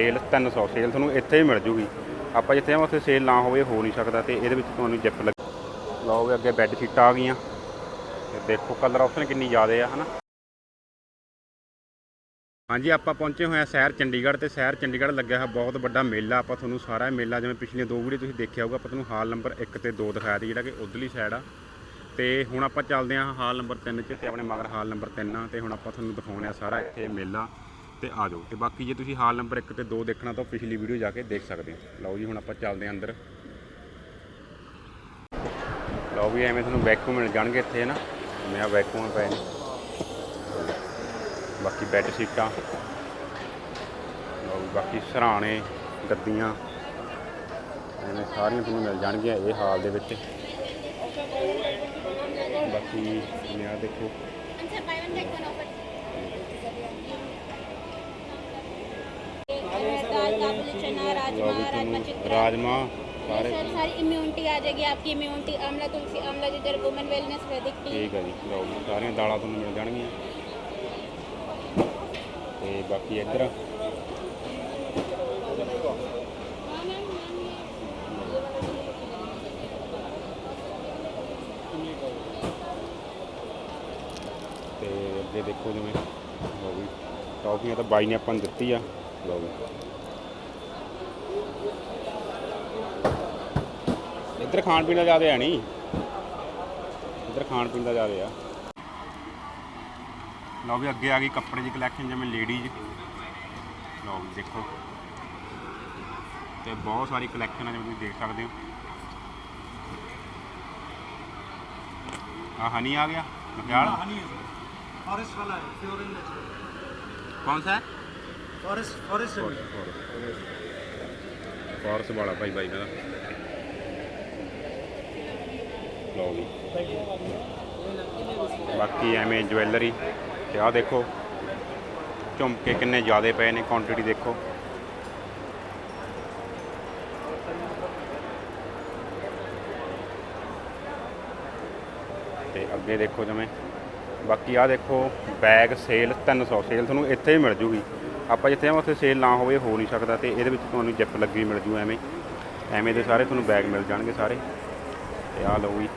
Sale 300 sale ਤੁਹਾਨੂੰ ਇੱਥੇ ਹੀ ਮਿਲ ਜੂਗੀ। ਆਪਾਂ ਜਿੱਥੇ ਆ ਉੱਥੇ ਸੇਲ ਨਾ ਹੋਵੇ, ਹੋ ਨਹੀਂ ਸਕਦਾ ਤੇ ਇਹਦੇ ਵਿੱਚ ਤੁਹਾਨੂੰ ਜਿੱਪ ਲੱਗ ਲਓ ਵੀ ਅੱਗੇ ਬੈੱਡ ਸ਼ੀਟਾਂ ਆ ਗਈਆਂ। ਤੇ ਦੇਖੋ ਕਲਰ ਆਪਸ਼ਨ ਕਿੰਨੀ ਜ਼ਿਆਦੇ ਆ, ਹਨਾ? ਹਾਂਜੀ, ਆਪਾਂ ਪਹੁੰਚੇ ਹੋਏ ਆ ਸ਼ਹਿਰ ਚੰਡੀਗੜ੍ਹ ਤੇ ਸ਼ਹਿਰ ਚੰਡੀਗੜ੍ਹ ਲੱਗਿਆ ਹੋਇਆ ਬਹੁਤ ਵੱਡਾ ਮੇਲਾ। ਆਪਾਂ ਤੁਹਾਨੂੰ ਸਾਰਾ ਮੇਲਾ ਜਿਵੇਂ ਪਿਛਲੀਆਂ ਦੋ ਵੀਡੀਓ ਤੁਸੀਂ ਦੇਖਿਆ ਹੋਊਗਾ, ਆਪਾਂ ਤੁਹਾਨੂੰ ਹਾਲ ਨੰਬਰ 1 ਤੇ 2 ਦਿਖਾਇਆ ਸੀ, ਜਿਹੜਾ ਕਿ ਉਧਰਲੀ ਸਾਈਡ ਆ। ਤੇ ਹੁਣ ਆਪਾਂ ਚੱਲਦੇ ਹਾਂ ਹਾਲ ਨੰਬਰ 3 'ਚ ਤੇ ਆਪਣੇ ਮਗਰ ਹਾਲ ਨੰਬਰ 3 ਆ। ਤੇ ਹੁਣ ਆਪਾਂ ਤੁਹਾਨੂੰ ਦਿਖਾਉਣੇ ਆ ਸਾਰਾ ਇੱਥੇ ਮੇਲਾ। ਤੇ ਆ ਜਾਓ। ਤੇ ਬਾਕੀ ਜੇ ਤੁਸੀਂ ਹਾਲ ਨੰਬਰ 1 ਤੇ 2 ਦੇਖਣਾ ਤਾਂ ਪਿਛਲੀ ਵੀਡੀਓ ਜਾ ਕੇ ਦੇਖ ਸਕਦੇ ਹੋ। ਲਓ ਜੀ ਹੁਣ ਆਪਾਂ ਚੱਲਦੇ ਹਾਂ ਅੰਦਰ। ਲਓ ਵੀ ਐਵੇਂ ਤੁਹਾਨੂੰ ਵੈਕੂਮ ਮਿਲ ਜਾਣਗੇ ਇੱਥੇ ਨਾ? ਮੈਂ ਵੈਕੂਮ ਪਏ ਨੇ ਬਾਕੀ ਬੈੱਡ ਸੀਟਾਂ ਲਓ ਬਾਕੀ ਸਰਾਣੇ ਗੱਦੀਆਂ ਐਵੇਂ ਸਾਰੀਆਂ ਤੁਹਾਨੂੰ ਮਿਲ ਜਾਣਗੀਆਂ ਇਹ ਹਾਲ ਦੇ ਵਿੱਚ। ਬਾਕੀ ਜਿਵੇਂ ਦੇਖੋ। Sir, buy one get one offer. ਲਓ राजमा ਵੀ राजमा ਤੁਹਾਨੂੰ चिकन ਰਾਜਮਾ ਸਾਰੇ सर सारी इम्यूनिटी आ जाएगी आपकी इम्यूनिटी आमला तुलसी आमला जिधर वुमेन वेलनेस वैदिक टी ਠੀਕ ਹੈ ਜੀ ਲਓ ਜੀ ਸਾਰੀਆਂ ਦਾਲਾਂ ਤੁਹਾਨੂੰ ਮਿਲ ਜਾਣਗੀਆਂ ਤੇ ਬਾਕੀ ਇੱਧਰ ਤੇ ਅੱਗੇ ਦੇਖੋ ਜਿਵੇਂ ਲਓ ਵੀ ਟੌਫੀਆਂ ਤਾਂ ਬਾਈ ਨੇ ਆਪਾਂ ਨੂੰ ਦਿੱਤੀ ਆ ਲਓ ਵੀ ਇੱਧਰ ਖਾਣ ਪੀਣ ਦਾ ਜ਼ਿਆਦਾ ਹੈ ਨਹੀਂ ਇੱਧਰ ਖਾਣ ਪੀਣ ਦਾ ਜ਼ਿਆਦਾ ਆ ਲਓ ਵੀ ਅੱਗੇ ਆ ਗਈ ਕੱਪੜੇ ਦੀ ਕਲੈਕਸ਼ਨ ਜਿਵੇਂ ਲੇਡੀਜ਼ ਲਓ ਵੀ ਦੇਖੋ ਤੇ ਬਹੁਤ ਸਾਰੀ ਕਲੈਕਸ਼ਨ ਆ ਜਿਵੇਂ ਤੁਸੀਂ ਦੇਖ ਸਕਦੇ ਹੋ ਆ ਹਨੀ ਆ ਗਿਆ ਮਖਿਆਲ हनी फॉरेस्ट वाला है प्योर एंड नेचुरल ਕੌਣ ਸਾ ਹੈ फॉरेस्ट फॉरेस्ट है ਫੋਰਸ ਵਾਲਾ ਭਾਈ ਬਾਈ ਦਾ ਲਓ ਵੀ ਬਾਕੀ ਐਵੇਂ ਜਵੈਲਰੀ ਤੇ ਆਹ ਦੇਖੋ, ਝੁਮਕੇ ਕਿੰਨੇ ਜ਼ਿਆਦੇ ਪਏ ਨੇ ਕੁਆਂਟੀਟੀ ਦੇਖੋ। ਤੇ ਅੱਗੇ ਦੇਖੋ ਜਿਵੇਂ, ਬਾਕੀ ਆਹ ਦੇਖੋ ਬੈਗ ਸੇਲ 300 ਸੇਲ ਤੁਹਾਨੂੰ ਇੱਥੇ ਹੀ ਮਿਲ ਜੂਗੀ। ਆਪਾਂ ਜਿੱਥੇ ਆ ਉੱਥੇ ਸੇਲ ਨਾ ਹੋਵੇ, ਹੋ ਨਹੀਂ ਸਕਦਾ ਤੇ ਇਹਦੇ ਵਿੱਚ ਤੁਹਾਨੂੰ ਜਿੱਪ ਲੱਗੀ ਮਿਲ ਜੂ ਐਵੇਂ। ਐਵੇਂ ਦੇ ਸਾਰੇ ਤੁਹਾਨੂੰ ਬੈਗ ਮਿਲ ਜਾਣਗੇ ਸਾਰੇ। ਤੇ ਆਹ ਲਓ ਵੀ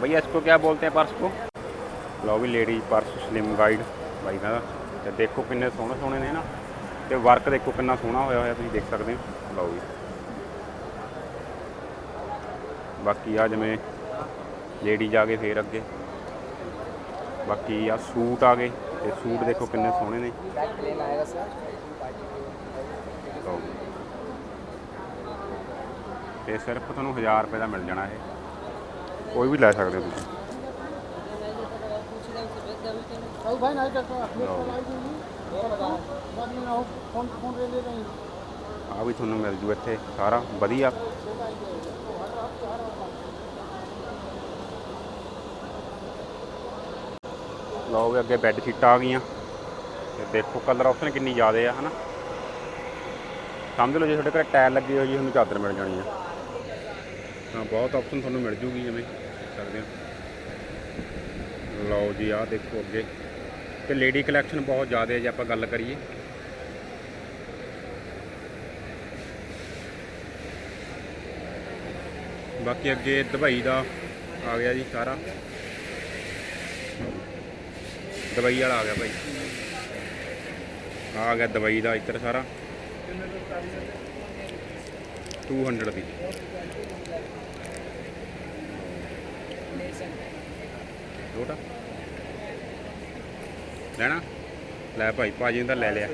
भैया इसको क्या बोलते हैं पर्स को ਲਓ ਵੀ ਲੇਡੀ ਪਰਸ ਸਲਿਮ ਗਾਈਡ ਬਾਈ ਦਾ ਤੇ ਦੇਖੋ ਕਿੰਨੇ ਸੋਹਣੇ ਸੋਹਣੇ ਨੇ ਨਾ ਤੇ ਵਰਕ ਦੇਖੋ ਕਿੰਨਾ ਸੋਹਣਾ ਹੋਇਆ ਹੋਇਆ ਤੁਸੀਂ ਦੇਖ ਸਕਦੇ ਹੋ ਲਓ ਵੀ ਬਾਕੀ ਆ ਜਿਵੇਂ ਲੇਡੀ ਜਾ ਕੇ ਫੇਰ ਅੱਗੇ ਬਾਕੀ ਆ ਸੂਟ ਆ ਗਏ ਤੇ ਸੂਟ ਦੇਖੋ ਕਿੰਨੇ ਸੋਹਣੇ ਨੇ ਲਓ ਵੀ। ਤੇ ਸਿਰਫ ਤੁਹਾਨੂੰ 1000 ਰੁਪਏ ਦਾ ਮਿਲ ਜਾਣਾ ਇਹ ਕੋਈ ਵੀ ਲੈ ਸਕਦੇ ਹੋ ਤੁਸੀਂ भाई भाई नहीं करता ਲਓ बाद में ना हो फोन फोन ले ले नहीं ਆ ਵੀ ਤੁਹਾਨੂੰ ਮਿਲ ਜੂ ਇੱਥੇ ਸਾਰਾ ਵਧੀਆ ਲਓ ਵੀ ਅੱਗੇ ਬੈੱਡ ਸ਼ੀਟਾਂ ਆ ਗਈਆਂ ਤੇ ਦੇਖੋ ਕਲਰ ਆਪਸ਼ਨ ਕਿੰਨੀ ਜ਼ਿਆਦੇ ਆ ਹਨਾ ਸਮਝ ਲਓ ਜੇ ਤੁਹਾਡੇ ਘਰੇ ਟਾਇਲ ਲੱਗੀ ਹੋਈ ਜੀ ਤੁਹਾਨੂੰ ਚਾਦਰ ਮਿਲ ਜਾਣੀ ਆ ਹਾਂ, ਬਹੁਤ ਆਪਸ਼ਨ ਤੁਹਾਨੂੰ ਮਿਲ ਜੂਗੀ ਜਿਵੇਂ ਸਕਦੇ ਹੋ। ਲਓ ਜੀ, ਆਹ ਦੇਖੋ ਅੱਗੇ। ਤੇ ਲੇਡੀ ਕਲੈਕਸ਼ਨ ਬਹੁਤ ਜ਼ਿਆਦਾ ਹੈ ਜੇ ਆਪਾਂ ਗੱਲ ਕਰੀਏ। ਬਾਕੀ ਅੱਗੇ ਦੁਬਈ ਦਾ ਆ ਗਿਆ ਜੀ ਸਾਰਾ। ਦੁਬਈ ਵਾਲਾ ਆ ਗਿਆ ਭਾਈ ਆ ਗਿਆ ਦੁਬਈ ਦਾ ਇੱਧਰ ਸਾਰਾ। 200 ਦੀ। ਲੋਟਾ ਲੈਣਾ? ਲੈ ਭਾਈ, ਭਾਜੀ ਨੇ ਲੈ ਲਿਆ।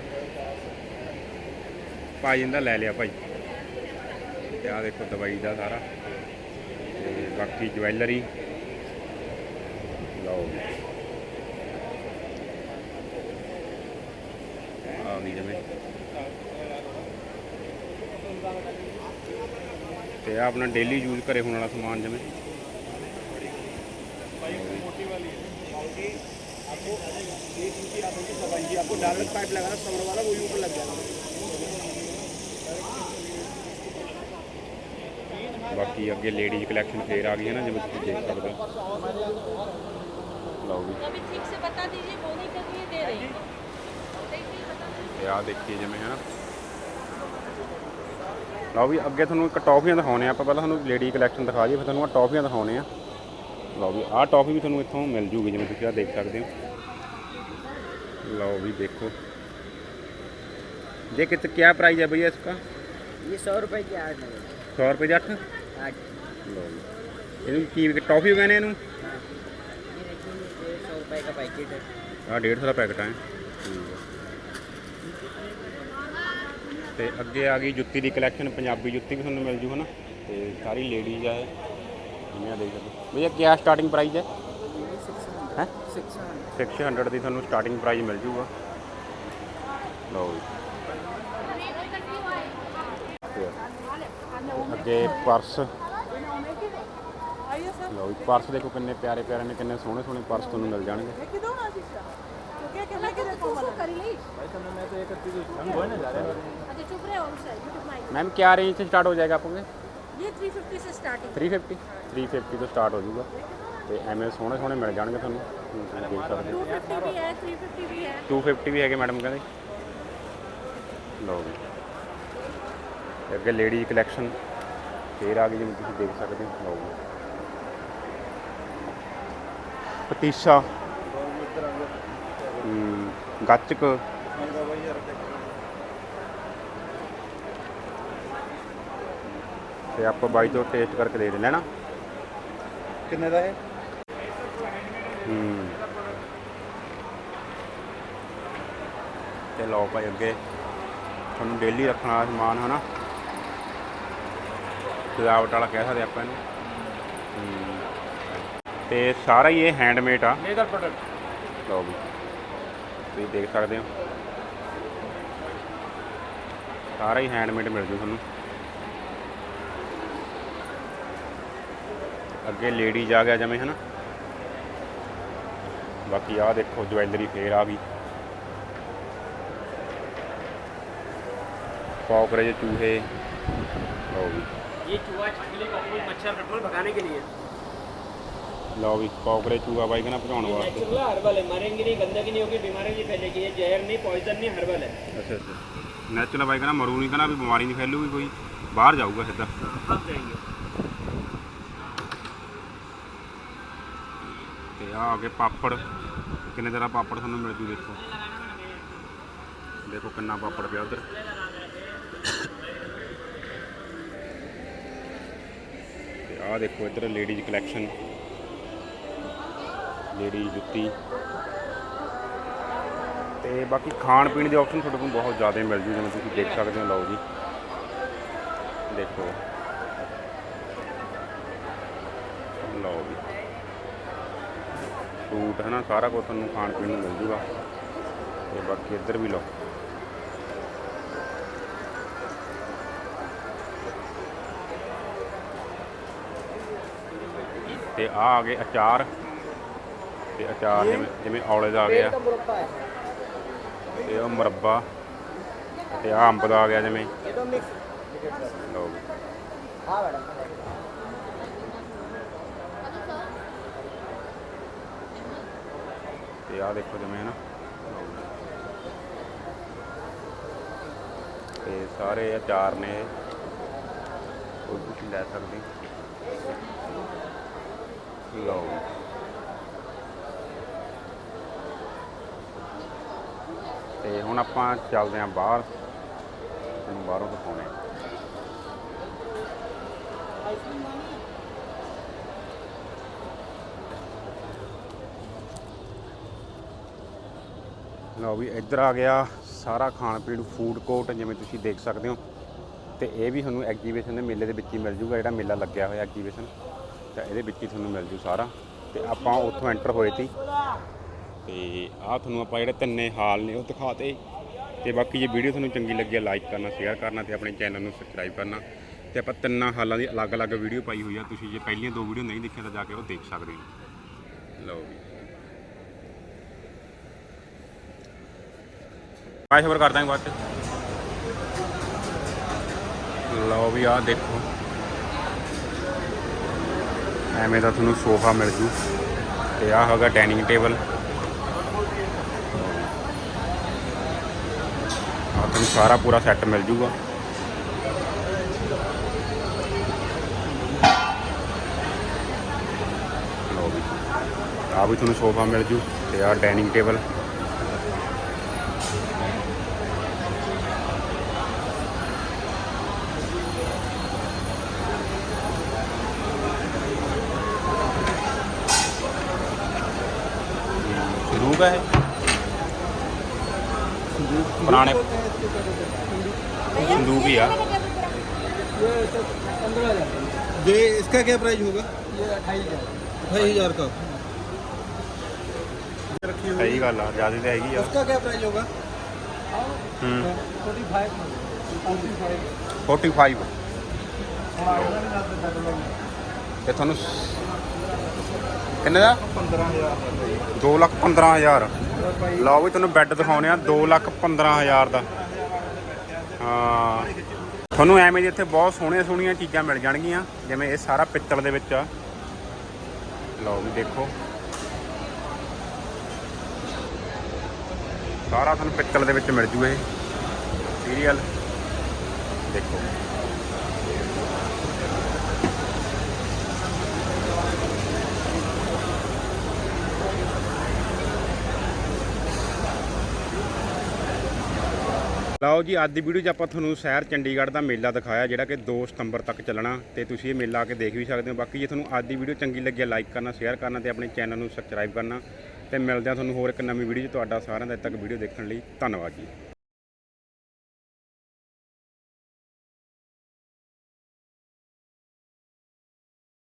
ਭਾਜੀ ਨੇ ਲੈ ਲਿਆ ਭਾਈ। ਤੇ ਆ ਦੇਖੋ ਦਵਾਈ ਦਾ ਸਾਰਾ। ਤੇ ਬਾਕੀ ਜਵੈਲਰੀ। ਲਓ ਆ ਗਈ ਜਿਵੇਂ ਤੇ ਆ ਆਪਣਾ ਡੇਲੀ ਯੂਜ਼ ਕਰੇ ਹੋਣ ਵਾਲਾ ਸਮਾਨ ਜਿਵੇਂ आपको डायरेक्ट पाइप लगाना समर वाला वही ऊपर लग जाएगा ਬਾਕੀ ਅੱਗੇ ਲੇਡੀਜ਼ ਕਲੈਕਸ਼ਨ ਫੇਰ ਆ ਗਈ ਹੈ ਨਾ ਜਿਵੇਂ ਤੁਸੀਂ ਦੇਖ ਸਕਦੇ ਹੋ ਲਓ ਜੀ अभी ठीक से बता दीजिए बोलने के लिए दे रही हैं देखिए बता दीजिए ਤੇ ਆ ਦੇਖੀਏ ਜਿਵੇਂ ਹੈ ਨਾ ਲਓ ਵੀ ਅੱਗੇ ਤੁਹਾਨੂੰ ਇੱਕ ਟੌਫੀਆਂ ਦਿਖਾਉਣੇ ਆ ਆਪਾਂ ਪਹਿਲਾਂ ਤੁਹਾਨੂੰ ਲੇਡੀ ਕਲੈਕਸ਼ਨ ਦਿਖਾ ਦਈਏ ਫਿਰ ਤੁਹਾਨੂੰ ਆ ਟੌਫੀਆਂ ਦਿਖਾਉਣੇ ਆ ਲਓ ਵੀ ਆਹ ਟੌਫੀ ਵੀ ਤੁਹਾਨੂੰ ਇੱਥੋਂ ਮਿਲ ਜੂਗੀ ਜਿਵੇਂ ਤੁਸੀਂ ਆ ਦੇਖ ਸਕਦੇ ਹੋ ਲਓ ਵੀ ਦੇਖੋ ये कित क्या प्राइस है भैया इसका ये सौ रुपए की आठ है सौ रुपये ਦੀ ਅੱਠ आठ ਲਓ ਜੀ ਇਹਨੂੰ ਕੀ ਟੌਫੀ ਕਹਿੰਦੇ ਇਹਨੂੰ ये देखिए ये डेढ़ सौ रुपए का पैकेट है ਆ 150 ਦਾ ਪੈਕਟ ਹੈ ਤੇ ਅੱਗੇ ਆ ਗਈ ਜੁੱਤੀ ਦੀ ਕਲੈਕਸ਼ਨ ਪੰਜਾਬੀ ਜੁੱਤੀ ਵੀ ਤੁਹਾਨੂੰ ਮਿਲ ਜੂ ਹਨਾ ਤੇ ਸਾਰੀ ਲੇਡੀਜ਼ ਆ ਇਹ ਜਿਵੇਂ ਆ ਦੇਖ ਸਕਦੇ ਭਈਆ ਕੀ ਸਟਾਰਟਿੰਗ ਪ੍ਰਾਈਸ ਹੈ ये सिक्स हंड्रेड ਹੈ सिक्स हंड्रेड 600 ਦੀ ਤੁਹਾਨੂੰ ਸਟਾਰਟਿੰਗ ਪ੍ਰਾਈਸ ਮਿਲ ਜੂਗਾ ਲਓ ਜੀ ਤੇ ਅੱਗੇ ਪਰਸ ਲਓ ਜੀ ਪਰਸ ਦੇਖੋ ਕਿੰਨੇ ਪਿਆਰੇ ਪਿਆਰੇ ਨੇ ਕਿੰਨੇ ਸੋਹਣੇ ਸੋਹਣੇ ਪਰਸ ਤੁਹਾਨੂੰ ਮਿਲ ਜਾਣਗੇ अच्छा चुप रहे हो सर यूट्यूब माइक मैम क्या रेंज से स्टार्ट हो जाएगा आपके ये 350 से स्टार्टिंग 350 350 ਤੋਂ ਸਟਾਰਟ ਹੋ ਜਾਊਗਾ ਤੇ ਐਵੇਂ ਸੋਹਣੇ ਸੋਹਣੇ ਮਿਲ ਜਾਣਗੇ ਤੁਹਾਨੂੰ। ਤੁਸੀਂ ਦੇਖ 250 ਵੀ ਹੈ 350 ਵੀ ਹੈਗੇ ਮੈਡਮ ਕਹਿੰਦੇ। ਲਓ ਜੀ। ਅੱਗੇ ਲੇਡੀ ਕਲੈਕਸ਼ਨ ਫੇਰ ਆ ਗਈ ਜਿਵੇਂ ਤੁਸੀਂ ਦੇਖ ਸਕਦੇ ਹੋ। ਲਓ ਪਤੀਸ਼ਾ। ਗੱਚਕ ਤੇ ਆਪਾਂ ਬਾਈ ਤੋਂ ਟੇਸਟ ਕਰਕੇ ਦੇ ਦੇਣਾ ਨਾ ਕਿੰਨੇ ਦਾ ਹੈ ਤੇ ਲਓ ਭਾਈ ਅੱਗੇ। ਤੁਹਾਨੂੰ ਡੇਲੀ ਰੱਖਣ ਵਾਲਾ ਸਮਾਨ ਹਨਾ? ਸਜਾਵਟ ਵਾਲਾ ਕਹਿ ਸਕਦੇ ਆਪਾਂ ਇਹਨੂੰ। ਤੇ ਸਾਰਾ ਹੀ ਇਹ ਹੈਂਡਮੇਡ ਆ। ਲੇਦਰ ਪ੍ਰੋਡਕਟ ਲਓ ਵੀ। ਤੁਸੀਂ ਦੇਖ ਸਕਦੇ ਹੋ। ਸਾਰਾ ਹੀ ਹੈਂਡਮੇਡ ਮਿਲ ਜੂ ਤੁਹਾਨੂੰ। ਅੱਗੇ ਲੇਡੀ ਜਾ ਗਿਆ ਜਿਵੇਂ ਹਨਾ? ਬਾਕੀ ਆਹ ਦੇਖੋ ਜਵੈਲਰੀ ਫੇਰ ਆ ਗਈ ਪੌਕਰੇ ਚੂਹੇ ਲਓ ਵੀ ये चूहा छिपकली कॉकरोच मच्छर कटमल भगाने के लिए ਲਓ ਵੀ ਪੌਕਰੇ ਚੂਹਾ ਬਾਈ ਕਹਿੰਦਾ ਭਜਾਉਣ ਵਾਸਤੇ नेचुरल हर्बल है मरेंगे नहीं गंदगी नहीं होगी बीमारी नहीं फैलेगी ये जहर नहीं पॉइजन नहीं हर्बल है ਅੱਛਾ ਅੱਛਾ ਨੈਚੁਰਲ ਬਾਈ ਕਹਿੰਦਾ ਮਰੂ ਨਹੀਂ ਕਹਿੰਦਾ ਵੀ ਬਿਮਾਰੀ ਨਹੀਂ ਫੈਲੂਗੀ ਕੋਈ ਬਾਹਰ ਜਾਊਗਾ ਸਿੱਧਾ भाग जाएंगे ਤੇ ਆ ਆ ਕੇ ਪਾਪੜ ਕਿੰਨੇ ਤਰ੍ਹਾਂ ਪਾਪੜ ਤੁਹਾਨੂੰ ਮਿਲ ਜੂ ਦੇਖੋ। ਦੇਖੋ ਕਿੰਨਾ ਪਾਪੜ ਪਿਆ ਉਧਰ। ਤੇ ਆਹ ਦੇਖੋ ਇੱਧਰ ਲੇਡੀਜ਼ ਕਲੈਕਸ਼ਨ ਲੇਡੀ ਜੁੱਤੀ। ਤੇ ਬਾਕੀ ਖਾਣ ਪੀਣ ਦੇ ਆਪਸ਼ਨ ਤੁਹਾਡੇ ਕੋਲ ਬਹੁਤ ਜ਼ਿਆਦਾ ਮਿਲ ਜੂ, ਜਿਵੇਂ ਤੁਸੀਂ ਦੇਖ ਸਕਦੇ ਹੋ, ਲਓ ਜੀ। ਦੇਖੋ। ਫਰੂਟ ਹੈ ਨਾ ਸਾਰਾ ਕੁਝ ਤੁਹਾਨੂੰ ਖਾਣ ਪੀਣ ਨੂੰ ਮਿਲ ਜੂਗਾ। ਤੇ ਬਾਕੀ ਇੱਧਰ ਵੀ ਲਓ। ਤੇ ਆ ਆ ਗਏ ਅਚਾਰ। ਤੇ ਅਚਾਰ ਜਿਵੇਂ ਔਲੇ ਦਾ ਆ ਗਿਆ। ਤੇ ਉਹ ਮਰੱਬਾ। ਤੇ ਆ ਅੰਬ ਦਾ ਆ ਗਿਆ ਜਿਵੇਂ। ਲਓ ਆ ਬੜਾ ਤੇ ਆਹ ਦੇਖੋ ਜਿਵੇਂ ਨਾ ਤੇ ਸਾਰੇ ਅਚਾਰ ਨੇ। ਕੋਈ ਕੁਝ ਲੈ ਸਕਦੇ। ਲਓ ਜੀ। ਤੇ ਹੁਣ ਆਪਾਂ ਚੱਲਦੇ ਆਂ ਬਾਹਰ। ਤੁਹਾਨੂੰ ਬਾਹਰੋਂ ਦਿਖਾਉਣੇ ਆ ਲਓ ਵੀ ਇੱਧਰ ਆ ਗਿਆ ਸਾਰਾ ਖਾਣ ਪੀਣ ਫੂਡ ਕੋਰਟ ਜਿਵੇਂ ਤੁਸੀਂ ਦੇਖ ਸਕਦੇ ਹੋ। ਤੇ ਇਹ ਵੀ ਤੁਹਾਨੂੰ ਐਗਜੀਬਿਸ਼ਨ ਦੇ ਮੇਲੇ ਦੇ ਵਿੱਚ ਹੀ ਮਿਲ ਜੂਗਾ, ਜਿਹੜਾ ਮੇਲਾ ਲੱਗਿਆ ਹੋਇਆ ਐਗਜੀਬਿਸ਼ਨ ਤਾਂ ਇਹਦੇ ਵਿੱਚ ਹੀ ਤੁਹਾਨੂੰ ਮਿਲ ਜੂ ਸਾਰਾ। ਤੇ ਆਪਾਂ ਉੱਥੋਂ ਐਂਟਰ ਹੋਏ ਸੀ। ਤੇ ਆਹ ਤੁਹਾਨੂੰ ਆਪਾਂ ਜਿਹੜੇ ਤਿੰਨੇ ਹਾਲ ਨੇ ਉਹ ਦਿਖਾਤੇ। ਤੇ ਬਾਕੀ ਜੇ ਵੀਡੀਓ ਤੁਹਾਨੂੰ ਚੰਗੀ ਲੱਗੀ ਲਾਈਕ ਕਰਨਾ ਸ਼ੇਅਰ ਕਰਨਾ ਤੇ ਆਪਣੇ ਚੈਨਲ ਨੂੰ ਸਬਸਕ੍ਰਾਈਬ ਕਰਨਾ। ਤੇ ਆਪਾਂ ਤਿੰਨਾਂ ਹਾਲਾਂ ਦੀ ਅਲੱਗ-ਅਲੱਗ ਵੀਡੀਓ ਪਾਈ ਹੋਈ ਆ। ਤੁਸੀਂ ਜੇ ਪਹਿਲੀਆਂ ਦੋ ਵੀਡੀਓ ਨਹੀਂ ਦੇਖੀਆਂ ਤਾਂ ਜਾ ਕੇ ਉਹ ਦੇਖ ਸਕਦੇ ਹੋ। ਲਓ ਵੀ। ਆਹ ਖਬਰ ਕਰ ਦਾਂਗੇ ਬਾਅਦ ਚ। ਲਓ ਵੀ ਆਹ ਦੇਖੋ। ਐਵੇਂ ਦਾ ਤੁਹਾਨੂੰ ਸੋਫਾ ਮਿਲ ਜੂ। ਤੇ ਆਹ ਹੈਗਾ ਡਾਈਨਿੰਗ ਟੇਬਲ ਤੁਹਾਨੂੰ ਸਾਰਾ ਪੂਰਾ ਸੈੱਟ ਮਿਲ ਜੂਗਾ। ਲਓ ਵੀ। ਆ ਵੀ ਤੁਹਾਨੂੰ ਸੋਫਾ ਮਿਲ ਜੂ ਤੇ ਆ ਡਾਈਨਿੰਗ ਟੇਬਲ ਸੰਦੂਕ ਹੈ ਇਹ ਪੁਰਾਣੇ संदूक ही है। ये पंद्रह हजार ये इसका क्या प्राइस होगा ये अट्ठाईस हजार ढाई हजार का ਸਹੀ ਗੱਲ ਆ ਜਿਆਦਾ ਤਾਂ ਹੈਗੀ ਆ उसका क्या प्राइस होगा ਹੂੰ फोर्टी फाइव फोर्टी फाइव 45 हाँ उन्होंने ना बता दो ਤੇ ਤੁਹਾਨੂੰ ਸ- ਕਿੰਨੇ ਦਾ? 15000 2 ਲੱਖ 15000 ਲਓ ਵੀ ਤੁਹਾਨੂੰ ਬੈੱਡ ਦਿਖਾਉਨੇ ਆ 2 ਲੱਖ 15000 ਦਾ। ਹਾਂ। ਤੁਹਾਨੂੰ ਐਵੇਂ ਦੀ ਇੱਥੇ ਬਹੁਤ ਸੋਹਣੀਆਂ ਸੋਹਣੀਆਂ ਚੀਜ਼ਾਂ ਮਿਲ ਜਾਣਗੀਆਂ, ਜਿਵੇਂ ਇਹ ਸਾਰਾ ਪਿੱਤਲ ਦੇ ਵਿੱਚ ਆ। ਲਓ ਵੀ ਦੇਖੋ। ਸਾਰਾ ਤੁਹਾਨੂੰ ਪਿੱਤਲ ਦੇ ਵਿੱਚ ਮਿਲ ਜੂਗਾ ਇਹ। ਸੀਰੀਅਲ ਦੇਖੋ। ਲਓ ਜੀ, ਅੱਜ ਦੀ ਵੀਡੀਓ 'ਚ ਆਪਾਂ ਤੁਹਾਨੂੰ ਸ਼ਹਿਰ ਚੰਡੀਗੜ੍ਹ ਦਾ ਮੇਲਾ ਦਿਖਾਇਆ, ਜਿਹੜਾ ਕਿ 2 ਸਤੰਬਰ ਤੱਕ ਚੱਲਣਾ ਤੇ ਤੁਸੀਂ ਇਹ ਮੇਲਾ ਆ ਕੇ ਦੇਖ ਵੀ ਸਕਦੇ ਹੋ। ਬਾਕੀ ਜੇ ਤੁਹਾਨੂੰ ਅੱਜ ਦੀ ਵੀਡੀਓ ਚੰਗੀ ਲੱਗੀ ਲਾਈਕ ਕਰਨਾ ਸ਼ੇਅਰ ਕਰਨਾ ਤੇ ਆਪਣੇ ਚੈਨਲ ਨੂੰ ਸਬਸਕ੍ਰਾਈਬ ਕਰਨਾ। ਤੇ ਮਿਲਦੇ ਹਾਂ ਤੁਹਾਨੂੰ ਹੋਰ ਇੱਕ ਨਵੀਂ ਵੀਡੀਓ 'ਚ ਤੁਹਾਡਾ ਸਾਰਿਆਂ ਦਾ ਇੱਥੇ ਤੱਕ ਵੀਡੀਓ ਦੇਖਣ ਲਈ। ਧੰਨਵਾਦ ਜੀ।